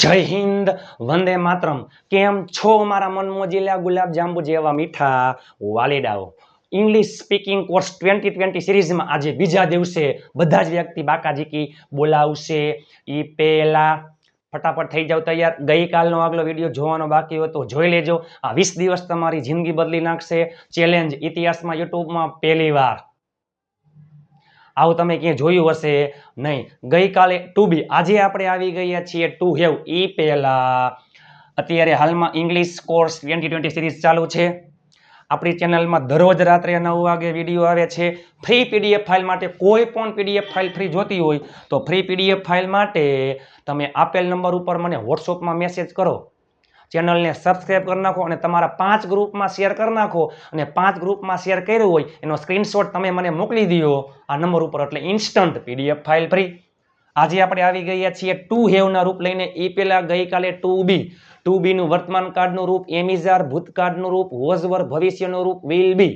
જય હિન્દ, વંદે માતરમ. કેમ છો મારા મનમોજીલા ગુલાબ જાંબુ જેવા મીઠા? વાલીડાઓ. English speaking course twenty twenty સિરીઝમાં આજે બીજા દિવસે બધા જ વ્યક્તિ બાકાજીકી બોલાવશે. એ પહેલા ફટાફટ થઈ જાવ તૈયાર. ગઈકાલનો આગલો વીડિયો જોવાનો બાકી હોય તો જોઈ લેજો. આ વીસ દિવસ તમારી જિંદગી બદલી નાખશે. ચેલેન્જ ઇતિહાસમાં, યુટ્યુબમાં પહેલી વાર. આવું તમે ક્યાંય જોયું હશે? નહીં. ગઈકાલે ટુ બી આજે આપણે આવી ગયા છીએ ટુ હેવ એ પહેલાં. અત્યારે હાલમાં English course twenty twenty series ચાલુ છે. આપણી ચેનલમાં દરરોજ રાત્રે નવ વાગે વીડિયો આવે છે. ફ્રી પીડીએફ ફાઇલ માટે કોઈ પણ પીડીએફ ફાઇલ ફ્રી જોતી હોય, તો ફ્રી પીડીએફ ફાઇલ માટે તમે આપેલ નંબર ઉપર મને વોટ્સઅપમાં મેસેજ કરો. ચેનલને સબસ્ક્રાઈબ કરી નાખો અને તમારા પાંચ ગ્રુપમાં શેર કરી નાખો અને પાંચ ગ્રુપમાં શેર કર્યું હોય એનો સ્ક્રીનશોટ તમે મને મોકલી દો આ નંબર ઉપર એટલે ઇન્સ્ટન્ટ પીડીએફ ફાઇલ ફ્રી. આજે આપણે આવી ગયા છીએ ટુ હેવના રૂપ લઈને એ પેલા ગઈકાલે ટુ બી. ટુ બીનું વર્તમાન કાળનું રૂપ, એમિઝાર ભૂતકાળનું રૂપ, હોઝવર ભવિષ્યનું રૂપ, વિલ બી.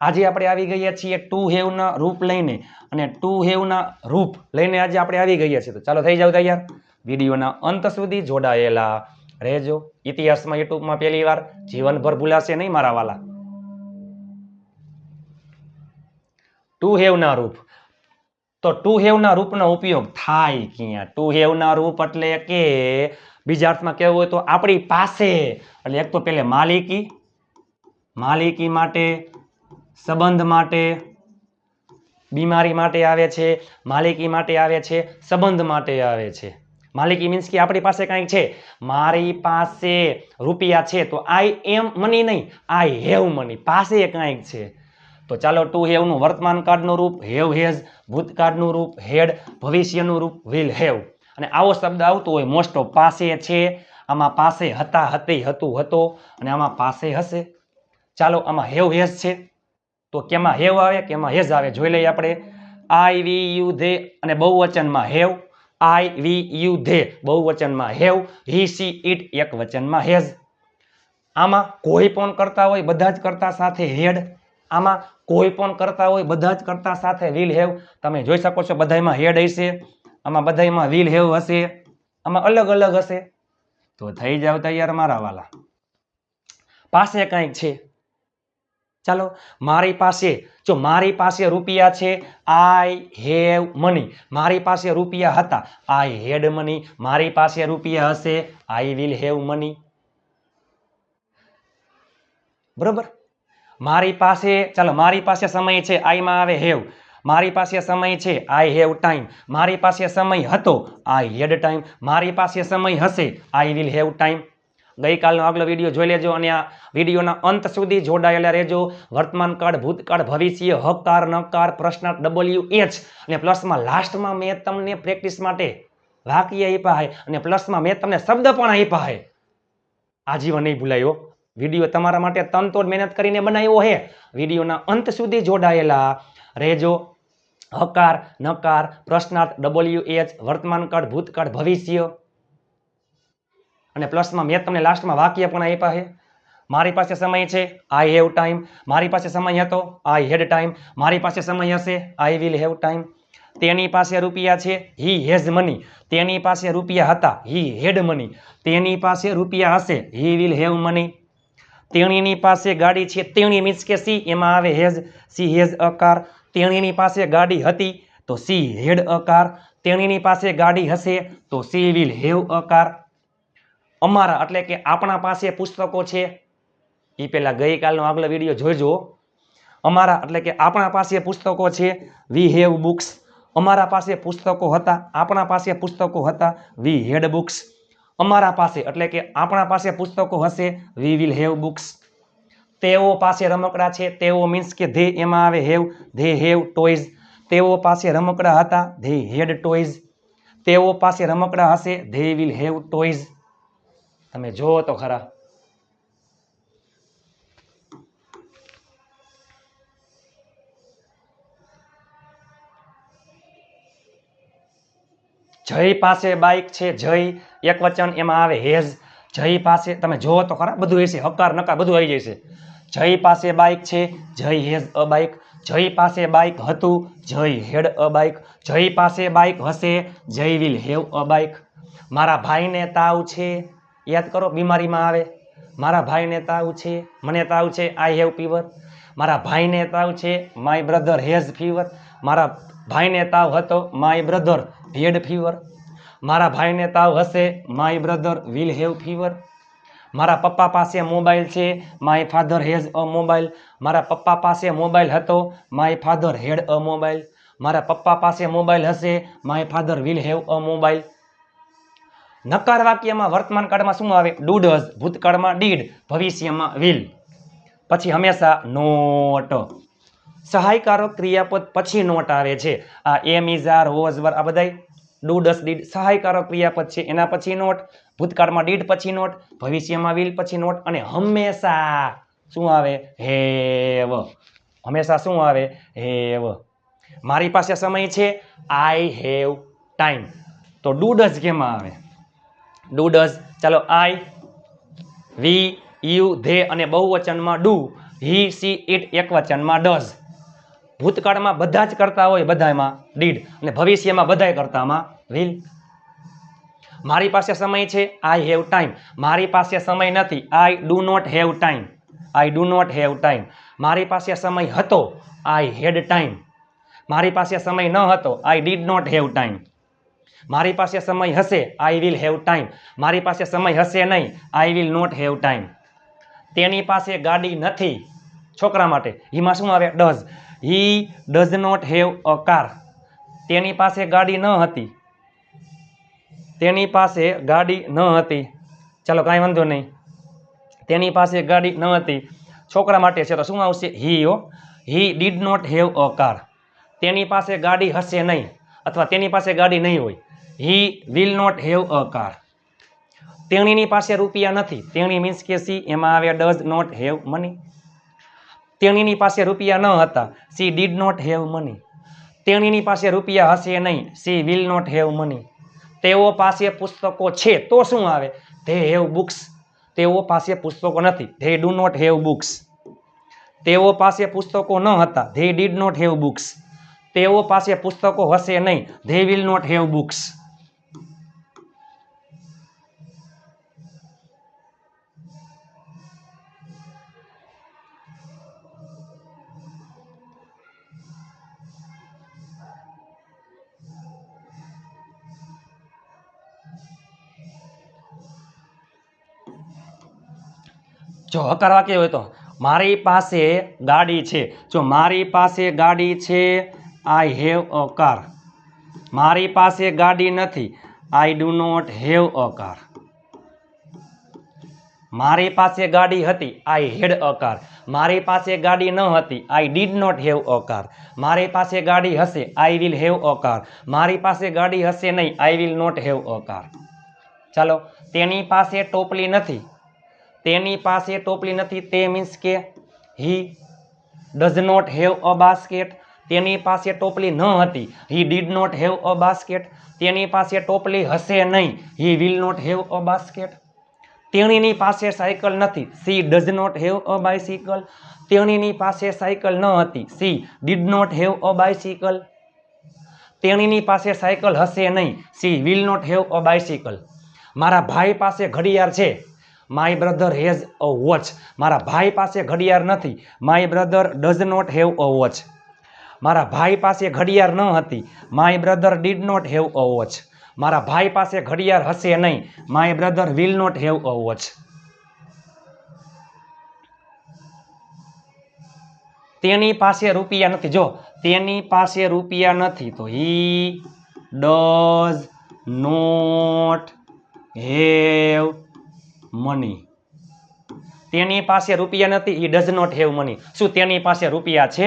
આજે આપણે આવી ગયા છીએ ટુ હેવના રૂપ લઈને અને ટુ હેવના રૂપ લઈને આજે આપણે આવી ગયા છીએ. તો ચાલો થઈ જાવ તૈયાર. વિડીયોના અંત સુધી જોડાયેલા રહેજો. ઇતિહાસમાં યુટ્યુબમાં પહેલી વાર જીવનભર ભૂલાશે નહીં મારા વાલા. ટુ હેવના રૂપ. તો ટુ હેવના રૂપનો ઉપયોગ થાય ક્યાં? ટુ હેવના રૂપ એટલે કે બીજા અર્થમાં કહેવું હોય તો આપણી પાસે. એટલે એક તો પેલે માલિકી. માલિકી માટે, સંબંધ માટે, બીમારી માટે આવે છે, માલિકી માટે આવે છે, સંબંધ માટે આવે છે. માલિકી મીન્સ કે આપણી પાસે કાંઈક છે. મારી પાસે રૂપિયા છે તો આઈ એમ મની નહીં આઈ હેવ મની પાસે કાંઈક છે. તો ચાલો ટુ હેવનું વર્તમાન કાળનું રૂપ હેવ હેઝ ભૂતકાળનું રૂપ હેડ ભવિષ્યનું રૂપ વિલ હેવ અને આવો શબ્દ આવતો હોય મોસ્ટ ઓફ પાસે છે, આમાં પાસે હતા, હતી, હતું, હતો, અને આમાં પાસે હશે. ચાલો આમાં હેવ હેઝ છે. તો કેમાં હેવ આવે, કેમાં હેઝ આવે, જોઈ લઈએ આપણે. આઈ વી યુ ધે અને બહુવચનમાં have I we you they. બહુવચનમાં have, he, she it એક વચનમાં હેઝ. આમાં કોઈ પણ કરતા હોય બધા જ કરતા સાથે હેડ. આમાં કોઈ પણ કરતા હોય બધા જ કરતા સાથે વિલ હેવ. તમે જોઈ શકો છો બધાયમાં હેડ હશે, આમાં બધામાં વિલ હેવ હશે, આમાં અલગ અલગ હશે. તો થઈ જાવ તૈયાર મારા વાલા. પાસે કંઈક છે. ચાલો, મારી પાસે, જો મારી પાસે રૂપિયા છે આઈ હેવ મની મારી પાસે રૂપિયા હતા. આઈ હેડ મની મારી પાસે રૂપિયા હશે. આઈ વિલ હેવ મની બરોબર? મારી પાસે, ચાલો, મારી પાસે સમય છે. આઈમાં આવે હેવ મારી પાસે સમય છે. આઈ હેવ ટાઈમ મારી પાસે સમય હતો. આઈ હેડ ટાઈમ મારી પાસે સમય હશે. આઈ વિલ હેવ ટાઈમ ગઈકાલનો આગલો વીડિયો જોઈ લેજો અને આ વિડીયોના અંત સુધી જોડાયેલા રહેજો. વર્તમાન કાળ, ભૂતકાળ, ભવિષ્ય, હકાર, નકાર પ્રશ્ન ડબલ્યુ એચ અને પ્લસમાં લાસ્ટમાં મેં તમને પ્રેક્ટિસ માટે વાક્ય આપ્યા છે અને પ્લસમાં મેં તમને શબ્દ પણ આપ્યા છે આજીવન નહીં ભૂલાયો વીડિયો તમારા માટે તનતોડ મહેનત કરીને બનાવ્યો છે વિડીયોના અંત સુધી જોડાયેલા રહેજો. હકાર, નકાર, પ્રશ્નાર્થ ડબલ્યુ એચ વર્તમાન કાળ, ભૂતકાળ, ભવિષ્ય. અને પ્લસમાં મેં તમને લાસ્ટમાં વાક્ય પણ આપ્યા છે. મારી પાસે સમય છે આઈ હેવ ટાઈમ મારી પાસે સમય હતો આઈ હેડ ટાઈમ મારી પાસે સમય હશે આઈ વિલ હેવ ટાઈમ તેની પાસે રૂપિયા છે હી હેઝ મની તેની પાસે રૂપિયા હતા હી હેડ મની તેની પાસે રૂપિયા હશે હી વિલ હેવ મની તેણીની પાસે ગાડી છે, તેણી મીન્સ કે સી એમાં આવે હેઝ સી હેઝ અકાર તેણીની પાસે ગાડી હતી, તો સી હેડ અકાર તેણીની પાસે ગાડી હશે, તો સી વિલ હેવ અકાર અમારા એટલે કે આપણા પાસે પુસ્તકો છે. એ પહેલા ગઈકાલનો આગલો વીડિયો જોઈજો અમારા એટલે કે આપણા પાસે પુસ્તકો છે. વી હેવ બુક્સ અમારા પાસે પુસ્તકો હતા. આપણા પાસે પુસ્તકો હતા. વી હેડ બુક્સ અમારા પાસે એટલે કે આપણા પાસે પુસ્તકો હશે. વી વિલ હેવ બુક્સ તેઓ પાસે રમકડા છે. તેઓ મીન્સ કે ધે એમાં આવે હેવ ધે હેવ ટોયઝ તેઓ પાસે રમકડા હતા. ધે હેડ ટોયઝ તેઓ પાસે રમકડા હશે. ધે વિલ હેવ ટોયઝ તમે જુઓ તો ખરા. જય પાસે બાઇક છે, જય. એક વચન એમાં આવે, હેઝ. જય પાસે, તમે જુઓ તો ખરા, બધું હશે, હકાર, નકાર, બધું આવી જશે. જય પાસે બાઇક છે, જય, હેઝ, અ બાઇક જય પાસે બાઇક હતું, જય, હેડ, અ બાઇક જય પાસે બાઇક હશે, જય, વિલ હેવ અ બાઇક મારા ભાઈને તાવ છે યાદ કરો, બીમારીમાં આવે. મારા ભાઈને તાવ છે, મને તાવ છે આઈ હેવ ફીવર મારા ભાઈને તાવ છે માય બ્રધર હેઝ ફીવર મારા ભાઈને તાવ હતો માય બ્રધર હેડ ફીવર મારા ભાઈને તાવ હશે my brother will have fever મારા પપ્પા પાસે મોબાઈલ છે my father has a mobile મારા પપ્પા પાસે મોબાઈલ હતો my father had a mobile મારા પપ્પા પાસે મોબાઈલ હશે my father will have a mobile નકાર વાક્યમાં વર્તમાન કાળમાં શું આવે? ડુ ડઝ ભૂતકાળમાં ડીડ. ભવિષ્યમાં વિલ. પછી હંમેશા નોટ. સહાયકારક ક્રિયાપદ પછી નોટ આવે છે. આ am is are was were આ બધાય ડુ ડસ ડીડ. સહાયકારક ક્રિયાપદ છે, એના પછી નોટ. ભૂતકાળમાં ડીડ પછી નોટ. ભવિષ્યમાં વિલ પછી નોટ. અને હંમેશા શું આવે? હેવ. હંમેશા શું આવે? હેવ. મારી પાસે સમય છે. I have time. તો ડુ ડસ કેમાં આવે? ડઝ ચાલો, આઈ, વી, યુ, ધે અને બહુવચનમાં ડુ. હી, સી, ઇટ એકવચનમાં ડઝ. ભૂતકાળમાં બધા જ કરતા હોય બધામાં ડીડ અને ભવિષ્યમાં બધાય કરતામાં વિલ. મારી પાસે સમય છે, આઈ હેવ ટાઈમ. મારી પાસે સમય નથી, I do not have time. I do not have time. મારી પાસે સમય હતો, આઈ હેડ ટાઈમ. મારી પાસે સમય ન હતો, I did not have time. મારી પાસે સમય હશે આઈ વિલ હેવ ટાઈમ મારી પાસે સમય હશે નહીં I will not have time તેની પાસે ગાડી નથી છોકરા માટે. હીમાં શું આવે? Does. He does not have a car તેની પાસે ગાડી ન હતી. તેની પાસે ગાડી ન હતી. ચાલો, કાંઈ વાંધો નહીં. તેની પાસે ગાડી ન હતી. છોકરા માટે છે તો શું આવશે? He. O he did not have a car તેની પાસે ગાડી હશે નહીં. અથવા તેની પાસે ગાડી નહીં હોય. He will not have a car તેણીની પાસે રૂપિયા નથી. તેણી મીન્સ કે સી એમાં આવે ડઝ નોટ હેવ મની તેણીની પાસે રૂપિયા ન હતા. She did not have money તેણીની પાસે રૂપિયા હશે નહીં. She will not have money તેઓ પાસે પુસ્તકો છે તો શું આવે? ધે હેવ બુક્સ તેઓ પાસે પુસ્તકો નથી. They do not have books તેઓ પાસે પુસ્તકો ન હતા. They did not have books તેઓ પાસે પુસ્તકો હશે નહીં. They will not have books જો હકાર વાક્ય હોય તો, મારી પાસે ગાડી છે. જો મારી પાસે ગાડી છે આઈ હેવ અ કાર મારી પાસે ગાડી નથી I do not have a car મારી પાસે ગાડી હતી આઈ હેડ અ કાર મારી પાસે ગાડી ન હતી I did not have a car મારી પાસે ગાડી હશે I will have a car મારી પાસે ગાડી હશે નહીં I will not have a car ચાલો, તેની પાસે ટોપલી નથી તેની પાસે ટોપલી નથી, તે મીન્સ કે he does not have a basket તેની પાસે ટોપલી ન હતી he did not have a basket તેની પાસે ટોપલી હશે નહીં he will not have a basket તેણીની પાસે સાયકલ નથી she does not have a bicycle તેણીની પાસે સાયકલ ન હતી she did not have a bicycle તેણીની પાસે સાયકલ હશે નહીં she will not have a bicycle મારા ભાઈ પાસે ઘડિયાળ છે. My brother has a watch મારા ભાઈ પાસે ઘડિયાળ નથી. My brother does not have a watch મારા ભાઈ પાસે ઘડિયાળ ન હતી. My brother did not have a watch મારા ભાઈ પાસે ઘડિયાળ હશે નહીં. My brother will not have a watch તેની પાસે રૂપિયા નથી. જો, તેની પાસે રૂપિયા નથી, તો he does not have money તેની પાસે રૂપિયા નથી, he does not have money શું તેની પાસે રૂપિયા છે?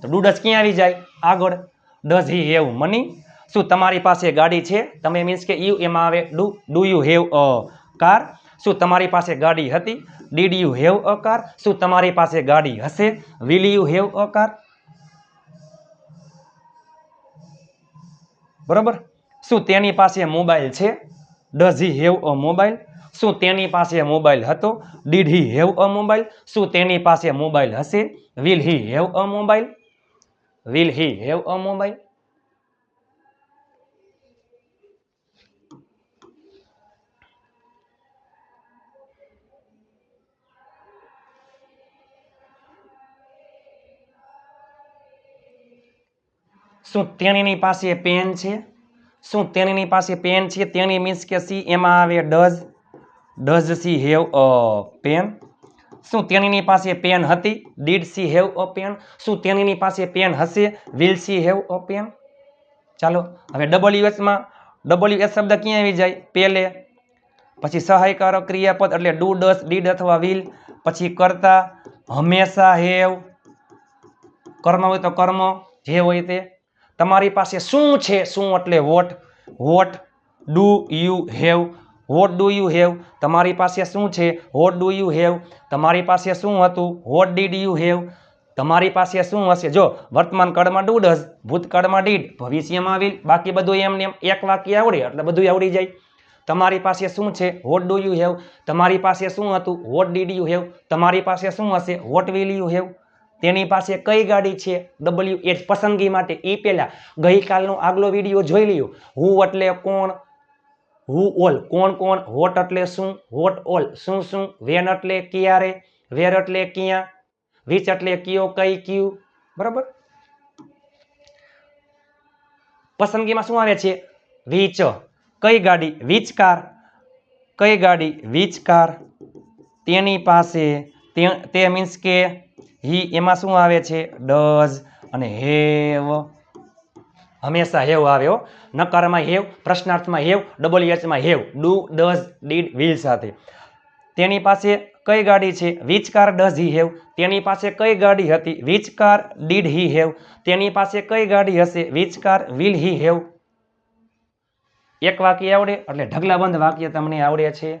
તો ડુ ડઝ ક્યાં આવી જાય? આગળ. ડઝ હી હેવ મની શું તમારી પાસે ગાડી છે? તમે મીન્સ કે યુ એમાં આવે do do you have a car શું તમારી પાસે ગાડી હતી? Did you have a car શું તમારી પાસે ગાડી હશે? Will you have a car બરાબર? શું તેની પાસે મોબાઈલ છે? Does he have a mobile શું તેની પાસે મોબાઈલ હતો? Did he have a mobile શું તેની પાસે મોબાઈલ હશે? Will he have a mobile will he have a mobile શું તેણીની પાસે પેન છે? શું તેણીની પાસે પેન છે? તેણી મીન્સ કે સી એમાં આવે does does she have a pen શું તેણીની પાસે પેન હતી? Did she have a pen શું તેણીની પાસે પેન હશે? Will she have a pen ચાલો, હવે ડબલ્યુએસમાં એસમાં ડબલ્યુ એસ શબ્દ ક્યાં આવી જાય? પેલે પછી સહાયકારક ક્રિયાપદ, એટલે ડુ ડસ ડીડ અથવા વિલ પછી કરતા, હંમેશા હેવ કર્મ હોય તો કર્મ, જે હોય તે. તમારી પાસે શું છે? શું એટલે what what do you have what do you have તમારી પાસે શું છે? વોટ ડુ યુ હેવ તમારી પાસે શું હતું? વોટ ડીડ યુ હેવ તમારી પાસે શું હશે? જો, વર્તમાન કાળમાં ડુ ડઝ ભૂતકાળમાં ડીડ ભવિષ્યમાં વિલ બાકી બધું એમને એમ એક વાક્ય આવડે, એટલે બધું આવડી જાય. તમારી પાસે શું છે? વોટ ડુ યુ હેવ તમારી પાસે શું હતું? વોટ ડીડ યુ હેવ તમારી પાસે શું હશે? વોટ વિલ યુ હેવ તેની પાસે કઈ ગાડી છે? ડબલ્યુ એચ પસંદગી માટે એ પહેલાં ગઈકાલનો આગલો વીડિયો જોઈ લ્યો. હું એટલે કોણ? હુ ઓલ કોણ કોણ, હોટ એટલે શું, હોટ ઓલ શું શું, વેન એટલે ક્યારે, વેર એટલે ક્યાં, વિચ એટલે કયો, કઈ કયું, બરાબર? પસંદગીમાં શું આવે છે? વીચ. કઈ ગાડી? વિચ કાર કઈ ગાડી? વિચ કાર તેની પાસે, તે મીન્સ કે, હી, એમાં શું આવે છે? ડઝ અને હેવ. હંમેશા હેવ આવે હો નકારમાં હેવ, પ્રશ્નાર્થમાં have double એચમાં have. Do, does, did, will સાથે. તેની પાસે કઈ ગાડી છે? Which car does he have તેની પાસે કઈ ગાડી હતી? Which car did he have તેની પાસે કઈ ગાડી હશે? Which car will he have એક વાક્ય આવડે, એટલે ઢગલાબંધ વાક્ય તમને આવડે છે.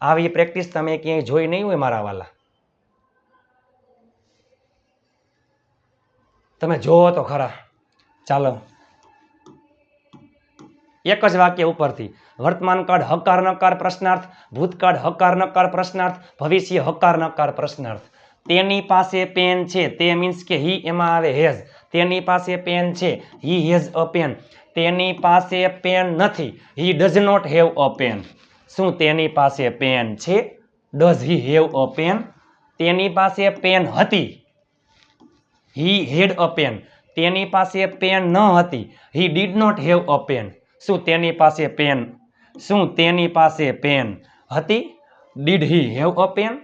આવી પ્રેક્ટિસ તમે ક્યાંય જોઈ નહીં હોય મારા વાલા. તમે જોવો તો ખરા. ચાલો. એક જ વાક્ય ઉપરથી. વર્તમાન કાળ હકાર નકાર પ્રશ્નાર્થ, ભૂતકાળ હકાર નકાર પ્રશ્નાર્થ, ભવિષ્ય હકાર નકાર પ્રશ્નાર્થ. તેની પાસે પેન છે. તે મીન્સ કે હી એમાં આવે હેઝ. તેની પાસે પેન છે. He has a pen. તેની પાસે પેન નથી. He does not have a pen શું તેની પાસે પેન છે? Does he have a pen તેની પાસે પેન હતી. હી હેડ અ પેન તેની પાસે પેન ન હતી. He did not have a pen શું તેની પાસે પેન શું તેની પાસે પેન હતી? Did he have a pen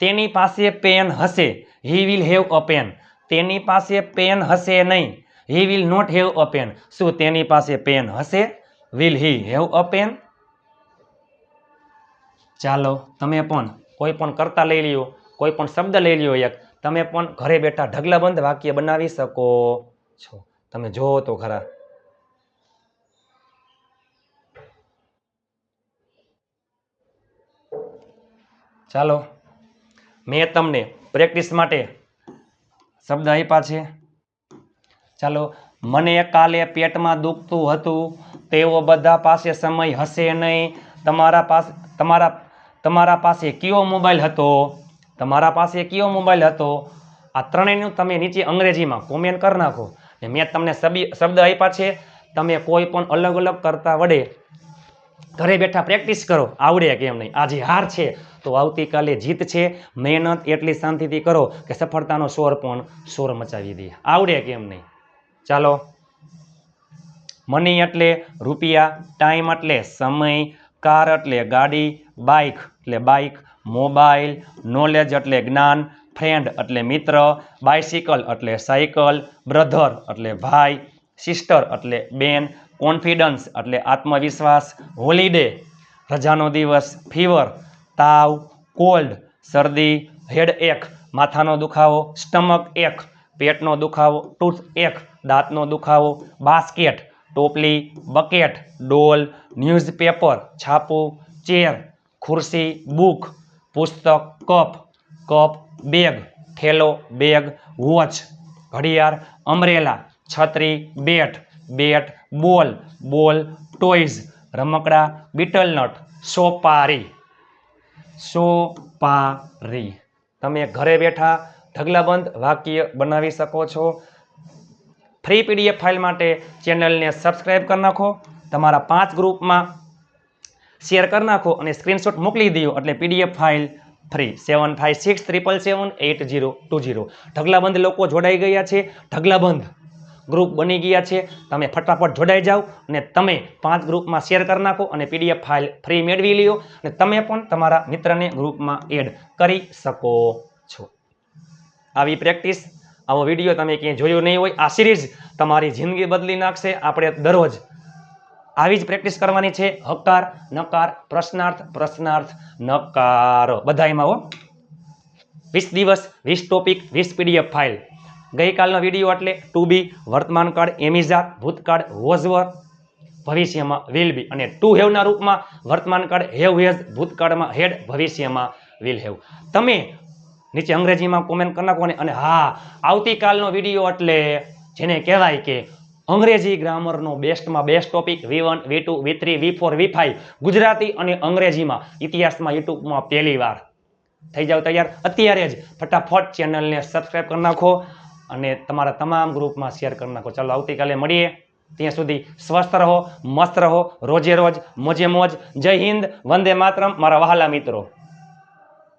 તેની પાસે પેન હશે. He will have a pen તેની પાસે પેન હશે નહીં. He will not have a pen શું તેની પાસે પેન હશે? Will he have a pen ચાલો, તમે પણ કોઈ પણ કરતા લઈ લ્યો, કોઈ પણ શબ્દ લઈ લ્યો એક. તમે પણ ઘરે બેઠા ઢગલાબંધ વાક્ય બનાવી શકો છો. તમે જોવો તો ખરા. ચાલો, મેં તમને પ્રેક્ટિસ માટે શબ્દ આપ્યા છે. ચાલો, મને કાલે પેટમાં દુખતું હતું, તેઓ બધા પાસે સમય હશે નહીં. તમારા પાસે, તમારા તમારા પાસે કયો મોબાઈલ હતો? તમારા પાસે કયો મોબાઈલ હતો? આ ત્રણેયનું તમે નીચે અંગ્રેજીમાં કોમેન્ટ કરી નાખો. મેં તમને શબી શબ્દ આપ્યા છે, તમે કોઈ પણ અલગ અલગ કરતા વડે ઘરે બેઠા પ્રેક્ટિસ કરો. આવડે કેમ નહીં. આજે હાર છે, તો આવતીકાલે જીત છે. મહેનત એટલી શાંતિથી કરો કે સફળતાનો શોર પણ શોર મચાવી દે. આવડે કેમ નહીં. ચાલો. મની એટલે રૂપિયા ટાઈમ એટલે સમય, કાર એટલે ગાડી બાઇક એટલે બાઇક મોબાઈલ નોલેજ એટલે જ્ઞાન ફ્રેન્ડ એટલે મિત્ર બાયસિકલ એટલે સાયકલ બ્રધર એટલે ભાઈ સિસ્ટર એટલે બેન કોન્ફિડન્સ એટલે આત્મવિશ્વાસ હોલિડે રજાનો દિવસ ફીવર તાવ કોલ્ડ શરદી હેડ એક માથાનો દુખાવો સ્ટમક એક પેટનો દુખાવો ટૂથ એક દાંતનો દુખાવો બાસ્કેટ ટોપલી બકેટ ડોલ ન્યૂઝપેપર છાપું ચેર ખુરશી બુક પુસ્તક કપ કપ બેગ, થેલો, બેગ, વોચ, ઘડિયાળ, અમરેલા, છત્રી, બેટ બેટ, બોલ બોલ, ટોયઝ, રમકડા, બીટલનટ, સોપારી. સોપારી. તમે ઘરે બેઠા ઢગલાબંધ વાક્ય બનાવી શકો છો. ફ્રી પીડીએફ ફાઇલ માટે ચેનલને સબસ્ક્રાઈબ કરી નાખો. તમારા પાંચ ગ્રુપમાં શેર કરી નાખો અને સ્ક્રીનશોટ મોકલી દો એટલે PDF file three seven five six, triple seven, eight zero two zero ઢગલાબંધ લોકો જોડાઈ ગયા છે, ઢગલાબંધ ગ્રુપ બની ગયા છે. તમે ફટાફટ જોડાઈ જાઓ અને તમે પાંચ ગ્રુપમાં શેર કરી નાખો અને પીડીએફ ફાઇલ ફ્રી મેળવી લ્યો અને તમે પણ તમારા મિત્રને ગ્રુપમાં એડ કરી શકો છો. આવી પ્રેક્ટિસ આવો વીડિયો તમે ક્યાંય જોયો નહીં હોય, આ સિરીઝ તમારી જિંદગી બદલી નાખશે. આપણે દરરોજ આવી જ પ્રેક્ટિસ કરવાની છે. હકાર, નકાર, પ્રશ્નાર્થ પ્રશ્નાર્થ, નકાર. બધા એમાં હો. વીસ દિવસ, વીસ ટોપિક વીસ પીડીએફ ફાઇલ ગઈકાલનો વીડિયો એટલે ટુ બી વર્તમાન કાળ, એમિઝા, ભૂતકાળ, વોઝવર. ભવિષ્યમાં વિલ બી અને ટુ હેવના રૂપમાં વર્તમાન કાળ હેવ હેઝ ભૂતકાળમાં હેડ ભવિષ્યમાં વિલ હેવ તમે નીચે અંગ્રેજીમાં કોમેન્ટ કરી નાખો અને હા, આવતીકાલનો વીડિયો એટલે જેને કહેવાય કે અંગ્રેજી ગ્રામરનો બેસ્ટમાં best topic V one V two V three V four V five Gujarati અને અંગ્રેજીમાં, ઇતિહાસમાં, યુટ્યુબમાં પહેલી વાર. થઈ જાવ તૈયાર? અત્યારે જ ફટાફટ ચેનલને સબસ્ક્રાઈબ કરી નાખો અને તમારા તમામ ગ્રુપમાં શેર કરી નાખો. ચાલો, આવતીકાલે મળીએ. ત્યાં સુધી સ્વસ્થ રહો, મસ્ત રહો, રોજે રોજ, મોજે મોજ. જય હિન્દ, વંદે માતરમ. મારા વહાલા મિત્રો.